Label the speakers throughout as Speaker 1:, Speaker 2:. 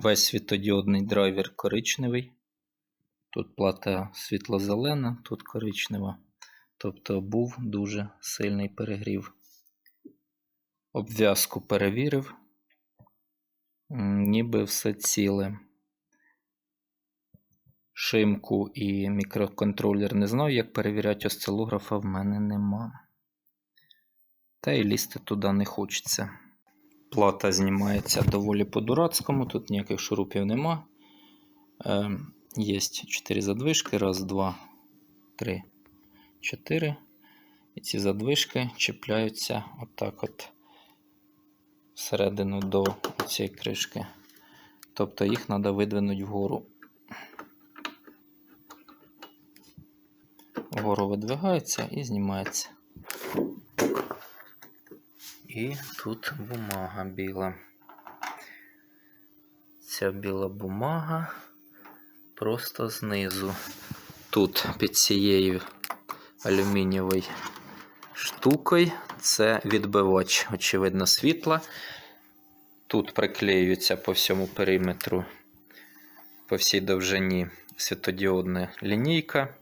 Speaker 1: Весь світодіодний драйвер коричневий. Тут плата світло-зелена, тут коричнева. Тобто був дуже сильний перегрів. Обв'язку перевірив. Ніби все ціле. Шимку і мікроконтролер не знаю, як перевіряти осцилографа в мене нема. Та й лізти туди не хочеться. Плата знімається доволі по-дурацькому, тут ніяких шурупів нема. Е, є 4 задвижки. Раз, два, три, чотири. І ці задвижки чіпляються отак от всередину до цієї кришки. Тобто їх треба видвинути вгору. Вгору видвигається і знімається. І тут бумага біла. Ця біла бумага просто знизу. Тут під цією алюмінієвою штукою це відбивач, очевидно, світла. Тут приклеюється по всьому периметру, по всій довжині світодіодна лінійка.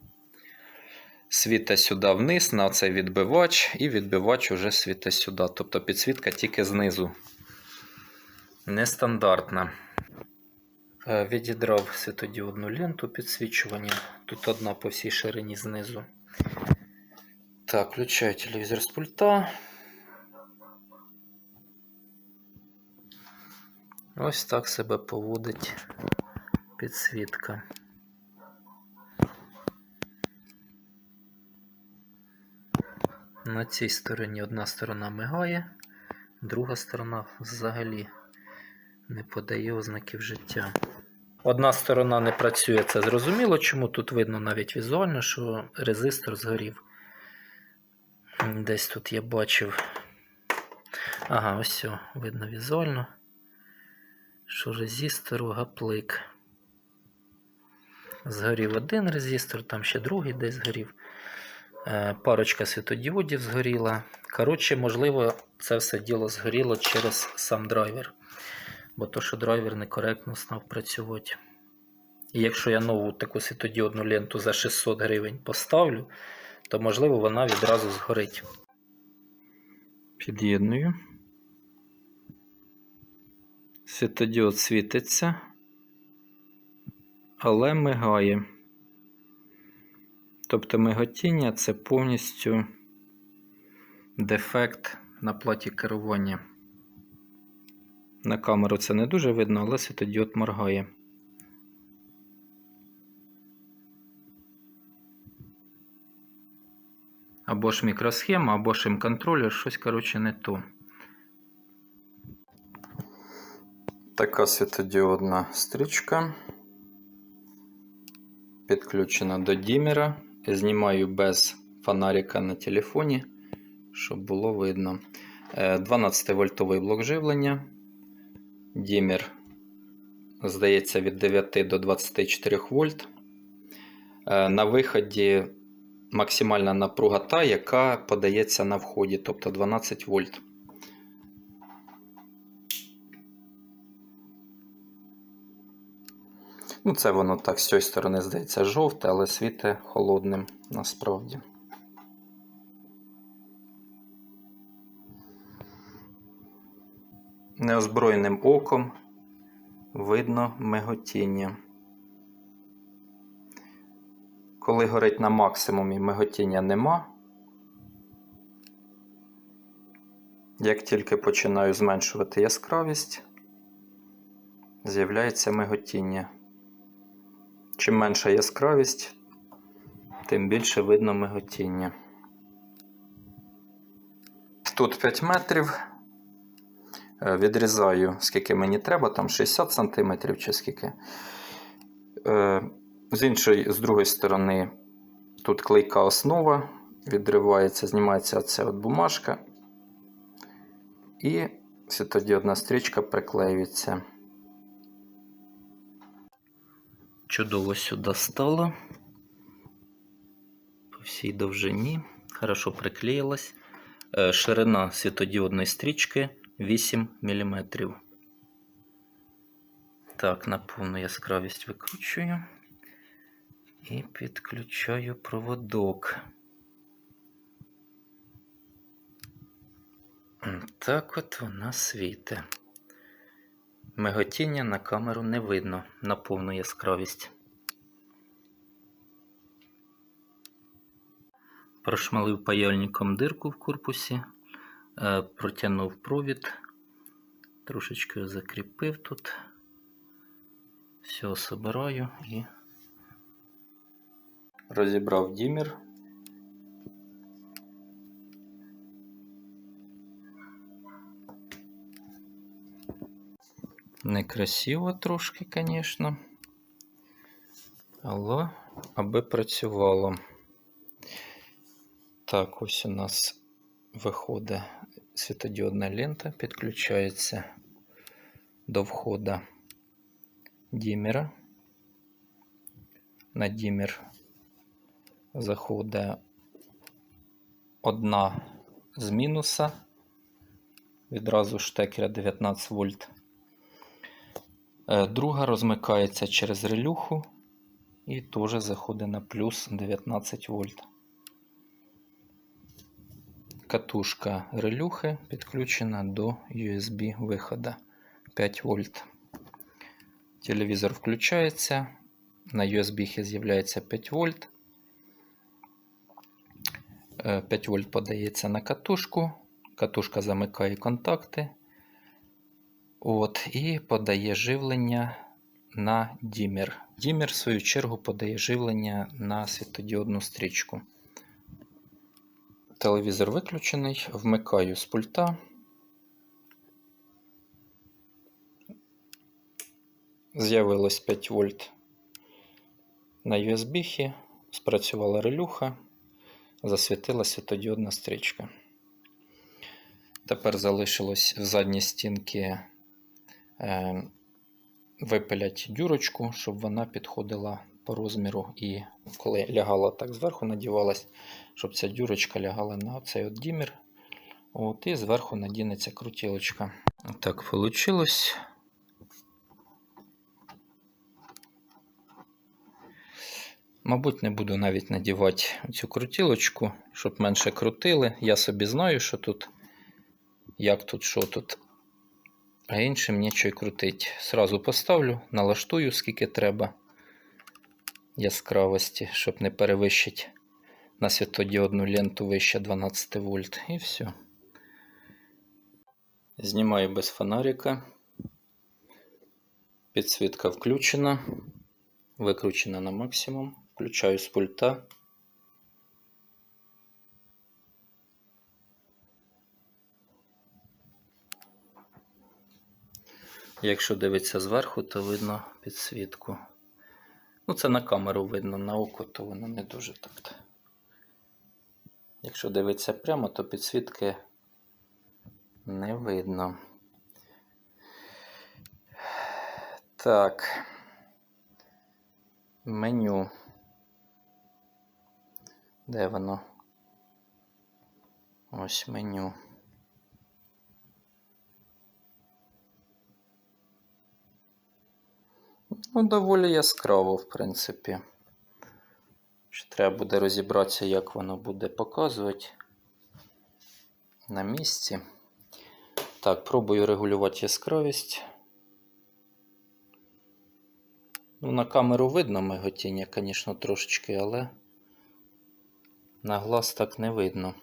Speaker 1: Світа сюди вниз на цей відбивач, і відбивач уже світа сюди. Тобто підсвітка тільки знизу. Нестандартна. Е, Відідрав світодіодну ленту підсвічування. Тут одна по всій ширині знизу. Так, включаю телевізор з пульта. Ось так себе поводить підсвітка. На цій стороні одна сторона мигає, друга сторона взагалі не подає ознаків життя. Одна сторона не працює, це зрозуміло, чому тут видно навіть візуально, що резистор згорів. Десь тут я бачив. Ага, ось все, видно візуально, що резистору гаплик. Згорів один резистор, там ще другий десь згорів. Е, Парочка світодіодів згоріла. Коротше, можливо, це все діло згоріло через сам драйвер. Бо то, що драйвер некоректно став працювати. І якщо я нову таку світодіодну ленту за 600 гривень поставлю, то можливо вона відразу згорить. Під'єдную. Світодіод світиться, але мигає. Тобто миготіння це повністю дефект на платі керування. На камеру це не дуже видно, але світодіод моргає. Або ж мікросхема, або ж ім-контролер, щось, коротше, не то. Така світодіодна стрічка. Підключена до дімера. Знімаю без фонарика на телефоні, щоб було видно. 12-вольтовий блок живлення. Дімер, здається, від 9 до 24 вольт. Е, На виході максимальна напруга та, яка подається на вході, тобто 12 вольт. Ну, це воно так з цієї сторони здається жовте, але світе холодним насправді. Неозброєним оком видно миготіння. Коли горить на максимумі, миготіння нема. Як тільки починаю зменшувати яскравість, з'являється миготіння. Чим менша яскравість, тим більше видно миготіння. Тут 5 метрів. Е, Відрізаю, скільки мені треба, там 60 см чи скільки. Е, З іншої, з другої сторони, тут клейка основа, відривається, знімається ця от бумажка. І світодіодна стрічка приклеюється. Чудово сюди стало. По всій довжині. Хорошо приклеїлась. Е, Ширина світодіодної стрічки 8 мм. Так, на повну яскравість викручую і підключаю проводок. Так от вона світе. Миготіння на камеру не видно на повну яскравість. Прошмалив паяльником дирку в корпусі, е, протягнув провід, трошечки закріпив тут. Все собираю і розібрав дімір. Некрасиво трошки, звісно. Але аби працювало. Так, ось у нас виходить світодіодна лента, підключається до входа дімера. На дімер заходить одна з мінуса. Відразу штекера 19 вольт. Е, Друга розмикається через релюху і теж заходить на плюс 19 вольт. Катушка релюхи підключена до USB виходу 5 вольт. Телевізор включається. На USB з'являється 5 вольт. Е, 5 вольт подається на катушку. Катушка замикає контакти. От, і подає живлення на дімер. Дімер, в свою чергу, подає живлення на світодіодну стрічку. Телевізор виключений, вмикаю з пульта. З'явилось 5 вольт на USB, спрацювала релюха, засвітила світодіодна стрічка. Тепер залишилось в задній стінки е, випилять дюрочку, щоб вона підходила по розміру і коли лягала так зверху, надівалась, щоб ця дюрочка лягала на цей от дімір. От, і зверху надінеться крутілочка. Так вийшло. Мабуть, не буду навіть надівати цю крутілочку, щоб менше крутили. Я собі знаю, що тут, як тут, що тут. А іншим нічого крутить. Сразу поставлю, налаштую, скільки треба яскравості, щоб не перевищити на світодіодну ленту вище 12 вольт. І все. Знімаю без фонарика. Підсвітка включена. Викручена на максимум. Включаю з пульта. Якщо дивитися зверху, то видно підсвітку. Ну, це на камеру видно, на око, то воно не дуже так. Якщо дивитися прямо, то підсвітки не видно. Так. Меню. Де воно? Ось меню. Ну, доволі яскраво, в принципі. Ще треба буде розібратися, як воно буде показувати на місці. Так, пробую регулювати яскравість. Ну, на камеру видно миготіння, звісно, трошечки, але на глаз так не видно.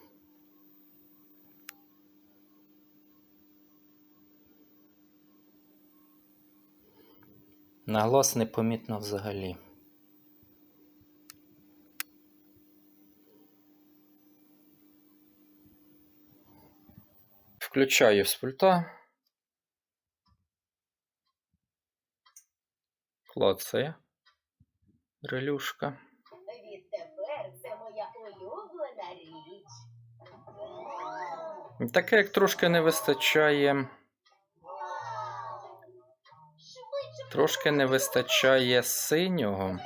Speaker 1: На глаз непомітно взагалі. Включаю з пульта. Клацає. Релюшка.
Speaker 2: Відтепер це моя улюблена річ.
Speaker 1: Таке, як трошки не вистачає. Трошки не вистачає синього.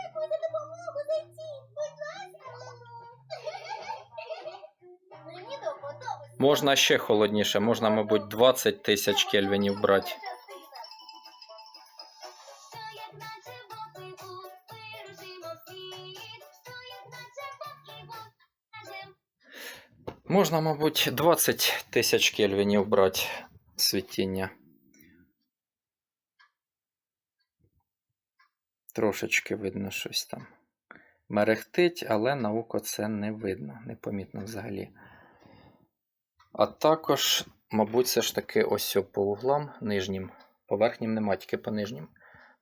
Speaker 1: Можна ще холодніше, можна, мабуть, 20 тисяч кельвінів брати. Можна, мабуть, 20 тисяч кельвінів брати світіння. Трошечки видно щось там. Мерехтить, але на око це не видно, непомітно взагалі. А також, мабуть, все ж таки ось по углам нижнім. По верхнім нема, тільки по нижнім.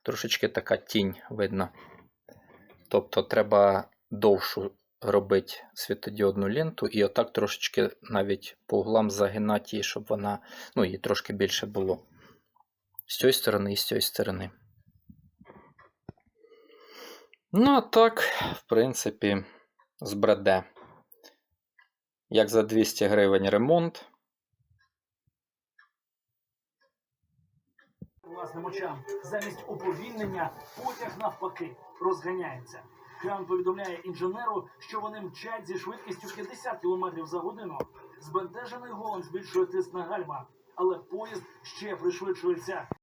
Speaker 1: Трошечки така тінь видно. Тобто треба довшу робити світодіодну ленту і отак трошечки навіть по углам загинати її, щоб вона, ну, її трошки більше було. З цієї сторони і з цієї сторони. Ну, а так, в принципі, збреде. Як за 200 гривень ремонт.
Speaker 3: власним очам. Замість уповільнення потяг навпаки розганяється. Кран повідомляє інженеру, що вони мчать зі швидкістю 50 км за годину. Збентежений Голланд збільшує тиск на гальма, але поїзд ще пришвидшується.